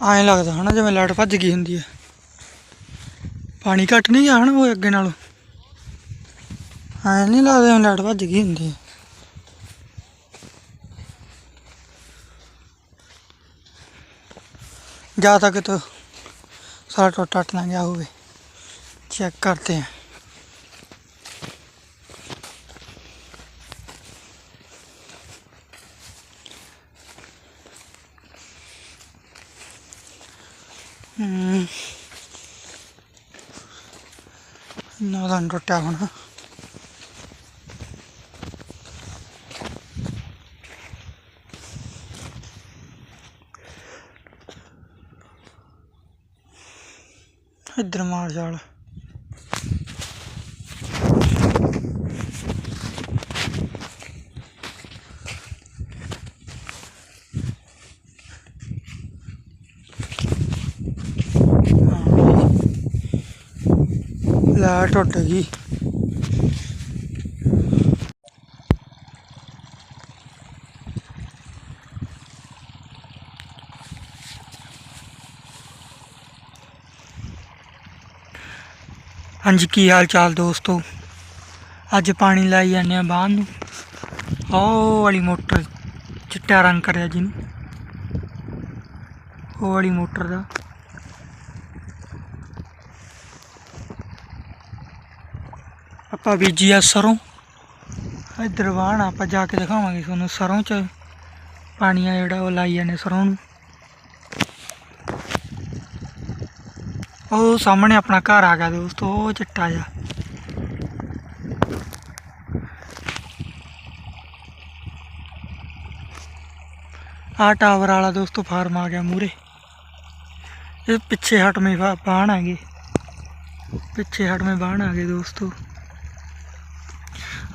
ਐਂ ਲੱਗਦਾ ਹਨਾ ਜਿਵੇਂ ਲਾਈਟ ਭੱਜ ਗਈ ਹੁੰਦੀ ਹੈ। ਪਾਣੀ ਘਟ ਨਹੀਂ ਗਿਆ ਹਨਾ ਉਹ ਅੱਗੇ ਨਾਲੋਂ? ਆਏ ਨਹੀਂ ਲੱਗਦਾ ਜਿਵੇਂ ਲਾਈਟ ਭੱਜ ਗਈ ਹੁੰਦੀ ਹੈ। ਜਾ ਤੱਕ ਤੋ ਸਾਰਾ ਟੁੱਟ ਟੱਟ ਨਾ ਗਿਆ ਹੋਵੇ। ਚੈੱਕ ਕਰਦੇ ਹਾਂ। ഒന്നാമത് ഇത്ര മാഴ്ചാളെ ਲੈ ਟੁੱਟ ਗਈ। ਹਾਂਜੀ, ਕੀ ਹਾਲ ਚਾਲ ਦੋਸਤੋ? ਅੱਜ ਪਾਣੀ ਲਾਈ ਜਾਂਦੇ ਆ ਬਾਹਰ ਨੂੰ। ਉਹ ਵਾਲੀ ਮੋਟਰ ਚਿੱਟਾ ਰੰਗ ਕਰਿਆ ਜਿਹਨੂੰ। ਉਹ ਵਾਲੀ ਮੋਟਰ ਦਾ। ਆਪਾਂ ਬੀਜੀ ਆ ਸਰੋਂ। ਇੱਧਰ ਵਾਹਣ ਆਪਾਂ ਜਾ ਕੇ ਦਿਖਾਵਾਂਗੇ ਤੁਹਾਨੂੰ ਸਰੋਂ ਚ ਪਾਣੀ ਆ ਜਿਹੜਾ ਉਹ ਲਾਈ ਜਾਂਦੇ ਸਰੋਂ ਨੂੰ। ਉਹ ਸਾਹਮਣੇ ਆਪਣਾ ਘਰ ਆ ਗਿਆ ਦੋਸਤੋ, ਉਹ ਚਿੱਟਾ ਜਿਹਾ। ਆ ਟਾਵਰ ਵਾਲਾ ਦੋਸਤੋ ਫਾਰਮ ਆ ਗਿਆ ਮੂਰੇ ਇਹ ਪਿੱਛੇ ਹਟਵੇਂ ਬਾ- ਬਾਣ ਆ ਗਏ ਪਿੱਛੇ ਹਟਵੇਂ ਬਾਣ ਆ ਗਏ ਦੋਸਤੋ।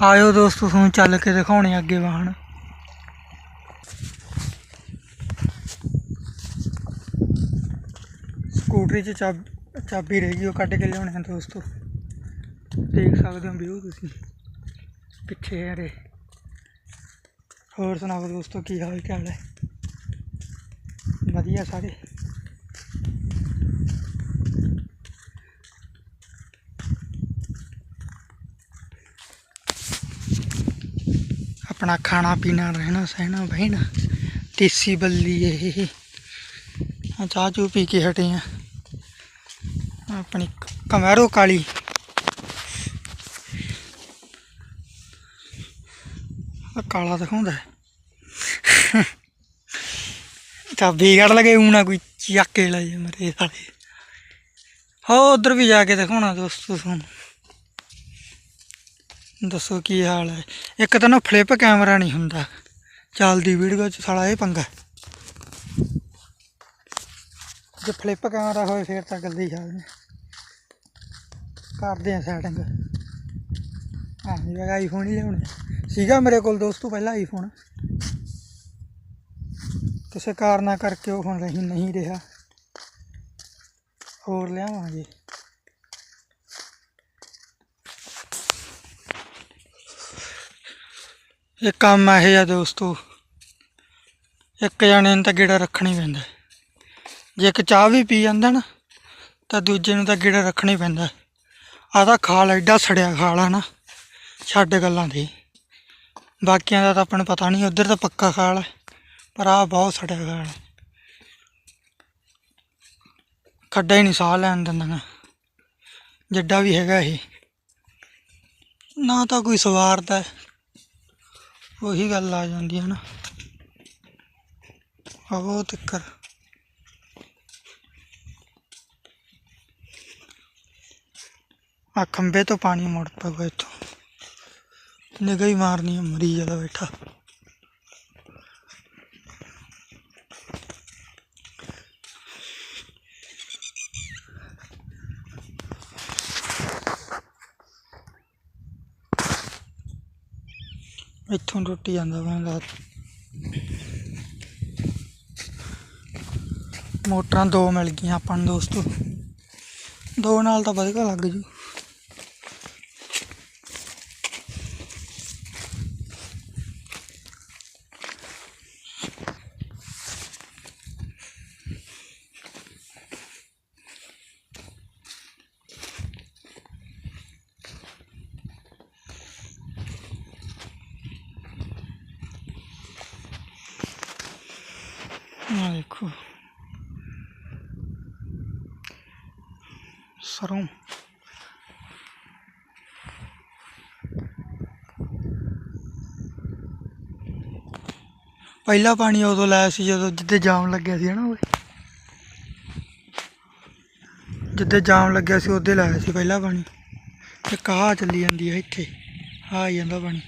ਆਇਓ ਦੋਸਤੋ, ਤੁਹਾਨੂੰ ਚੱਲ ਕੇ ਦਿਖਾਉਣੇ ਅੱਗੇ ਵਾਹਣ। ਸਕੂਟਰੀ 'ਚ ਚਾਬ ਚਾਬੀ ਰਹਿ ਗਈ, ਉਹ ਕੱਢ ਕੇ ਲਿਆਉਣੇ ਆ ਦੋਸਤੋ। ਦੇਖ ਸਕਦੇ ਹੋ ਵਿਊ ਤੁਸੀਂ। ਪਿੱਛੇ ਯਾਰੇ ਹੋਰ ਸੁਣਾਓ ਦੋਸਤੋ, ਕੀ ਹਾਲ ਚਾਲ ਹੈ? ਵਧੀਆ ਸਾਰੇ? ਆਪਣਾ ਖਾਣਾ ਪੀਣਾ ਰਹਿਣਾ ਸਹਿਣਾ ਬਹਿਣਾ ਦੇਸੀ ਬੱਲੀ ਇਹ ਆ ਚਾਹ ਚੂ ਪੀ ਕੇ ਹਟੇ ਆ ਆਪਣੀ ਕ- ਕਮੈਰੋ ਕਾਲੀ ਆਹ ਕਾਲਾ ਦਿਖਾਉਂਦਾ ਹੈ। ਚਾਬੀ ਕੱਢ ਲਗੇ ਊਣਾ ਕੋਈ ਚੱਕ ਕੇ ਲੈ ਜਾ ਮਰੇ ਸਾਲੇ ਹੋ ਉਧਰ ਵੀ ਜਾ ਕੇ ਦਿਖਾਉਣਾ ਦੋਸਤੋ ਤੁਹਾਨੂੰ ਦੱਸੋ ਕੀ ਹਾਲ ਹੈ? ਇੱਕ ਤਾਂ ਨਾ ਫਲਿੱਪ ਕੈਮਰਾ ਨਹੀਂ ਹੁੰਦਾ। ਚੱਲਦੀ ਵੀਡੀਓ ਚ ਸਾਲਾ ਇਹ ਪੰਗਾ। ਜੇ ਫਲਿੱਪ ਕੈਮਰਾ ਹੋਵੇ ਫਿਰ ਤਾਂ ਗੱਲ ਹੀ। ਚੱਲਦੇ ਕਰਦੇ ਆ ਸੈਟਿੰਗ ਹਾਂ ਇਹ ਆਈਫੋਨ ਹੀ ਲਿਆਉਣਾ ਸੀਗਾ ਮੇਰੇ ਕੋਲ ਦੋਸਤੋ ਪਹਿਲਾਂ ਆਈਫੋਨ ਕਿਸੇ ਕਾਰਨਾ ਕਰਕੇ ਉਹ ਹੁਣ ਨਹੀਂ ਨਹੀਂ ਰਿਹਾ। ਹੋਰ ਲਿਆਵਾਂਗੇ। ਇਹ ਕੰਮ ਇਹ ਆ ਦੋਸਤੋ। ਇੱਕ ਜਣੇ ਨੂੰ ਤਾਂ ਗੇੜਾ ਰੱਖਣਾ ਹੀ ਪੈਂਦਾ। ਜੇ ਇੱਕ ਚਾਹ ਵੀ ਪੀ ਜਾਂਦਾ ਨਾ, ਤਾਂ ਦੂਜੇ ਨੂੰ ਤਾਂ ਗੇੜਾ ਰੱਖਣਾ ਹੀ ਪੈਂਦਾ। ਆਹ ਤਾਂ ਖਾਲ ਐਡਾ ਸੜਿਆ ਖਾਲ ਆ ਨਾ, ਛੱਡ ਗੱਲਾਂ ਦੀ ਬਾਕੀਆਂ ਦਾ ਤਾਂ ਆਪਾਂ ਨੂੰ ਪਤਾ ਨਹੀਂ, ਉਧਰ ਤਾਂ ਪੱਕਾ ਖਾਲ ਹੈ ਪਰ ਆਹ ਬਹੁਤ ਸੜਿਆ ਖਾਲ ਹੈ ਖੱਡਾ ਹੀ ਨਹੀਂ ਸਾਹ ਲੈਣ ਦਿੰਦਾ ਜਿੱਡਾ ਵੀ ਹੈਗਾ ਇਹ। ਨਾ ਤਾਂ ਕੋਈ ਸਵਾਰਦਾ। ਹੈ। ਉਹੀ ਗੱਲ ਆ ਜਾਂਦੀ ਹੈ ਨਾ। ਆਵੋ ਤਿੱਕਰ। ਆ ਖੰਬੇ ਤੋਂ ਪਾਣੀ ਮੁੜ ਪਊਗਾ ਇੱਥੋਂ। ਨਿਗਾਹ ਹੀ ਮਾਰਨੀ ਹੈ ਮਰੀਜ਼ ਦਾ ਬੈਠਾ। ਇੱਥੋਂ ਟੁੱਟ ਜਾਂਦਾ ਮੈਂ ਲਾ ਮੋਟਰਾਂ ਦੋ ਮਿਲ ਗਈਆਂ ਆਪਾਂ ਨੂੰ ਦੋਸਤੋ। ਦੋ ਨਾਲ ਤਾਂ ਵਧੀਆ ਲੱਗ ਜੂ। ਆ ਦੇਖੋ ਸਰੋਂ ਪਹਿਲਾ ਪਾਣੀ ਉਦੋਂ ਲਾਇਆ ਸੀ ਜਦੋਂ ਜਿੱਦੇ ਜਾਮ ਲੱਗਿਆ ਸੀ ਹਨਾ ਓਏ। ਜਿੱਦੇ ਜਾਮ ਲੱਗਿਆ ਸੀ ਉਹਦੇ ਲਾਇਆ ਸੀ ਪਹਿਲਾ ਪਾਣੀ। ਤੇ ਕਾਹ ਚੱਲੀ ਜਾਂਦੀ ਹੈ ਇੱਥੇ। ਆ ਜਾਂਦਾ ਪਾਣੀ।